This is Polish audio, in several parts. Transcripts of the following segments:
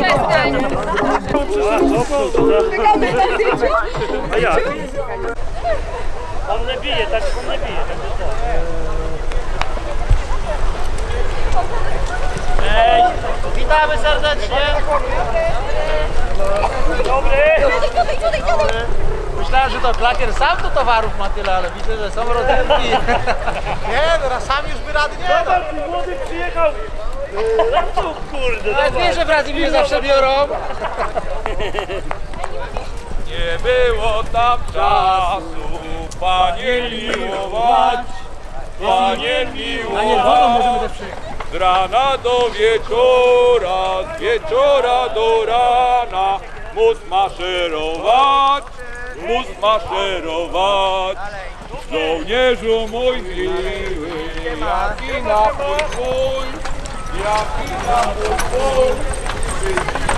Przestań! A jak? On nie bije, tak on nie bije. Tak to. Ej, witamy serdecznie. Dobry. Myślałem, że to klakier sam to towarów ma tyle, ale widzę, że są rozrywki. Nie, teraz sam już by rady nie. Zobacz, młody przyjechał. No tu kurde, Ale wiesz, że w Brazylii zawsze biorą. Nie było tam czasu, Panie miłować, Panie miłować. Z rana do wieczora, z wieczora do rana, móc maszerować, móc maszerować. Żołnierzu mój miły, jaki napój twój, jaki napój twój.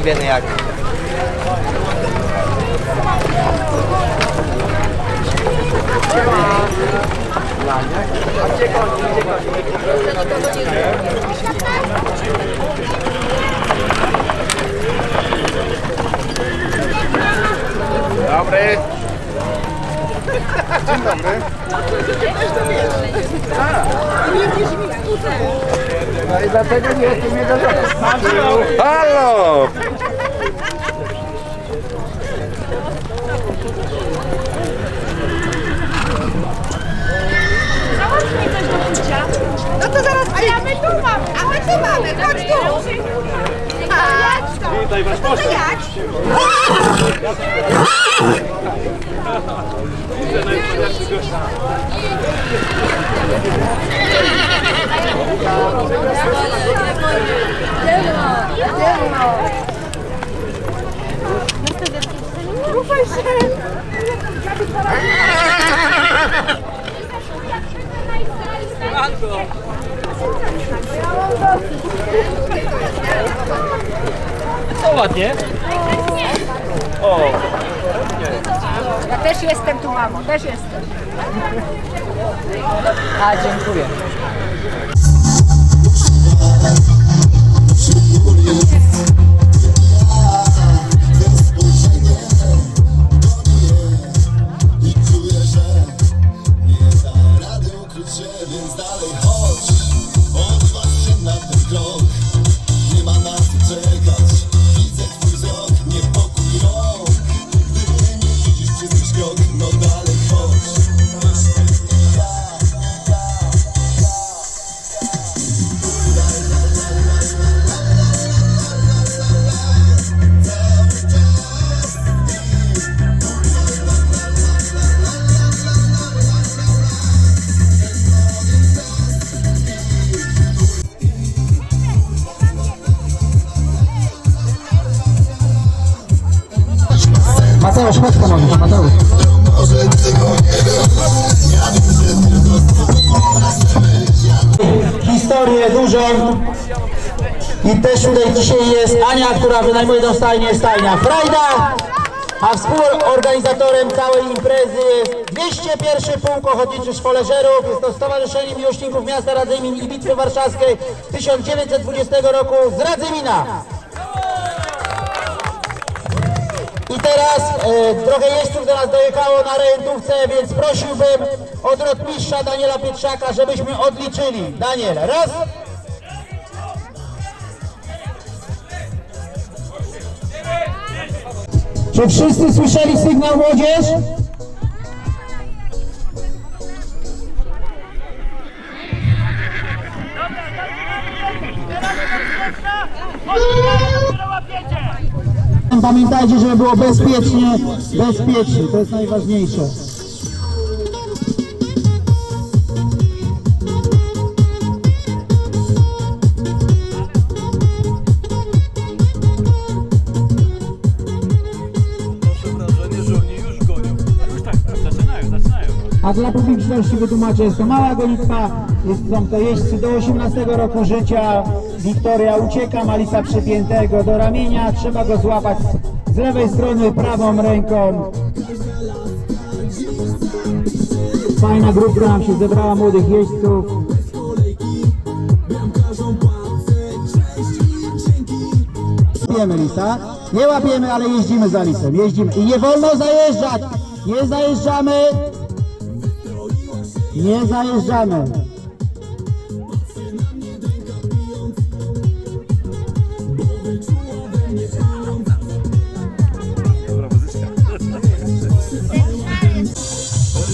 taki biedny jak. Dobry. Dzień dobry. Też to wiesz. Nie widzisz mi w biedny jak. Halo! No to zaraz, a ja my tu mamy, a my tu mamy, chodź tu. Witaj was to jak? Ruszaj się. To ładnie. Ja też jestem tu, mamo, też jestem. A, dziękuję. I też tutaj dzisiaj jest Ania, która wynajmuje tą stajnię, stajnia Frajda, a współorganizatorem całej imprezy jest 201 Pułk Ochotniczych Szwoleżerów, jest to Stowarzyszenie Miłośników Miasta Radzymin i Bitwy Warszawskiej 1920 roku z Radzymina. I teraz e, trochę jeźdźców do nas dojechało na rejentówce, więc prosiłbym od rotmistrza Daniela Pietrzaka, żebyśmy odliczyli. Daniel, raz. Czy wszyscy słyszeli sygnał młodzież? Pamiętajcie, żeby było bezpiecznie, bezpiecznie, to jest najważniejsze. A dla publiczności wytłumaczę, jest to mała gonitwa, jest, są to jeźdźcy do 18 roku życia. Wiktoria ucieka, Malisa przypiętego do ramienia, trzeba go złapać z lewej strony prawą ręką. Fajna grupka nam się zebrała młodych jeźdźców. Łapiemy lisa, nie łapiemy, ale jeździmy za lisem, jeździmy i nie wolno zajeżdżać, nie zajeżdżamy, nie zajeżdżamy.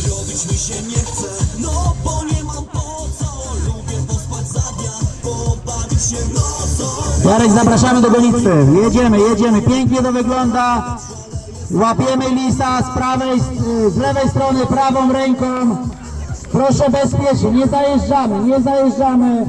Robić mi się nie chce, no bo nie mam po co Lubię pospać za dnia, pobawić się nocą Jarek, zapraszamy do gonitwy. Jedziemy, jedziemy. Pięknie to wygląda. Łapiemy lisa z prawej, z lewej strony prawą ręką. Proszę bezpiecznie, nie zajeżdżamy, nie zajeżdżamy.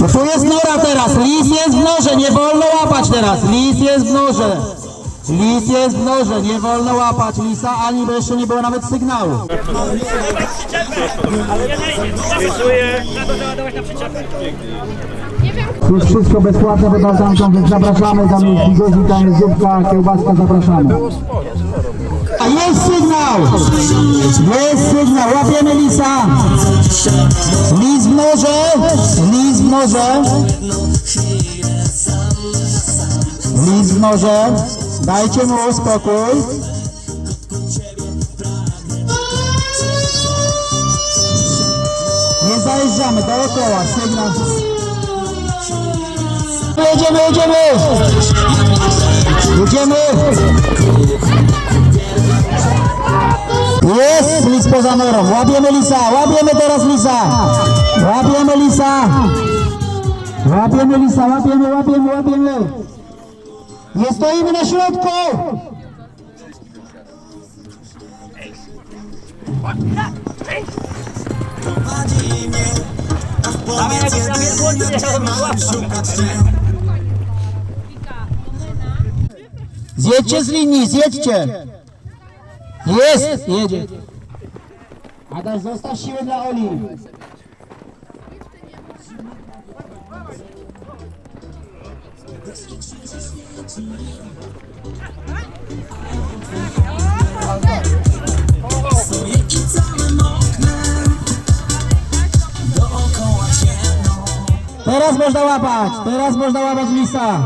No tu jest nora teraz, lis jest w norze, nie wolno łapać teraz, lis jest w norze. Lis jest w norze, nie wolno łapać lisa, ani bo jeszcze nie było nawet sygnału. Jest wszystko bezpłatne pod altanką, więc zapraszamy, tam jest guzika, jest zupka, kiełbaska, zapraszamy. A jest sygnał! sygnał! Jest sygnał, łapiemy lisa! Lis w noże! Lis w noże! Lis w noże! Dajcie mu spokój! Nie zajeżdżamy, dookoła, sygnał. Jedziemy, jedziemy! Jedziemy! Jest lis poza norą, łapiemy lisa, łapiemy teraz lisa! Łapiemy lisa! Łapiemy lisa, łapiemy, łapiemy, łapiemy! Nie stoimy na środku! Zjedźcie z linii, zjedźcie! Jest! Jedzie. Adaś, zostaw siłę dla Oli. Teraz można łapać, teraz można łapać lisa.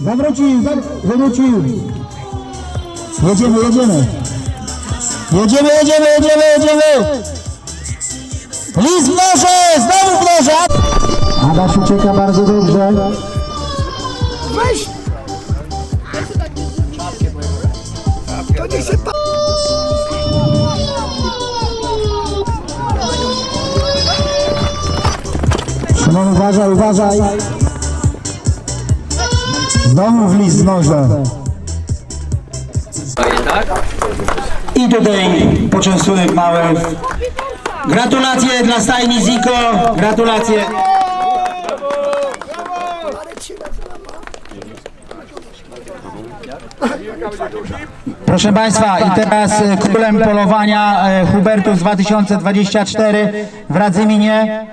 Zawrócił, zaw- zawrócił. Jedziemy, jedziemy. Jedziemy, jedziemy, jedziemy, jedziemy. Lis w noże, znowu w noże. Adaś ucieka bardzo dobrze. Szymon, uważaj, uważaj. Znowu w lis w noże. I tutaj poczęstunek mały. Gratulacje dla stajni Ziko. Gratulacje. Proszę Państwa, i teraz e, królem polowania e, Hubertus 2024 w Radzyminie.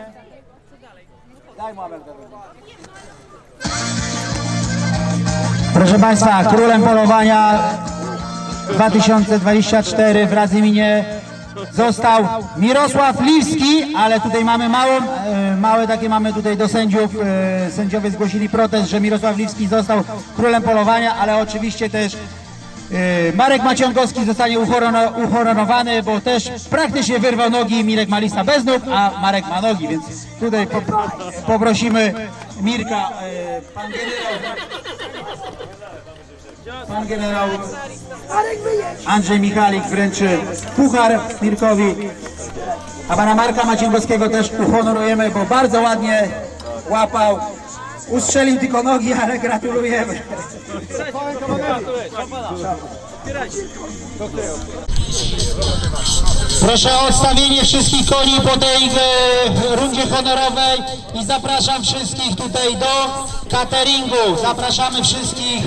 Proszę Państwa, królem polowania 2024 w Radzyminie został Mirosław Liwski, ale tutaj mamy małą, e, małe takie mamy tutaj do sędziów. Sędziowie zgłosili protest, że Mirosław Liwski został królem polowania, ale oczywiście też Marek Maciągowski zostanie uhonorowany, bo też praktycznie wyrwał nogi. Mirek ma lista bez nóg, a Marek ma nogi, więc tutaj po, poprosimy Mirka, e, pan generał. Pan generał Andrzej Michalik wręczy puchar Mirkowi, a pana Marka Macięgowskiego też uhonorujemy, bo bardzo ładnie łapał. Ustrzelił tylko nogi, ale gratulujemy. Proszę o odstawienie wszystkich koni po tej e, rundzie honorowej i zapraszam wszystkich tutaj do cateringu. Zapraszamy wszystkich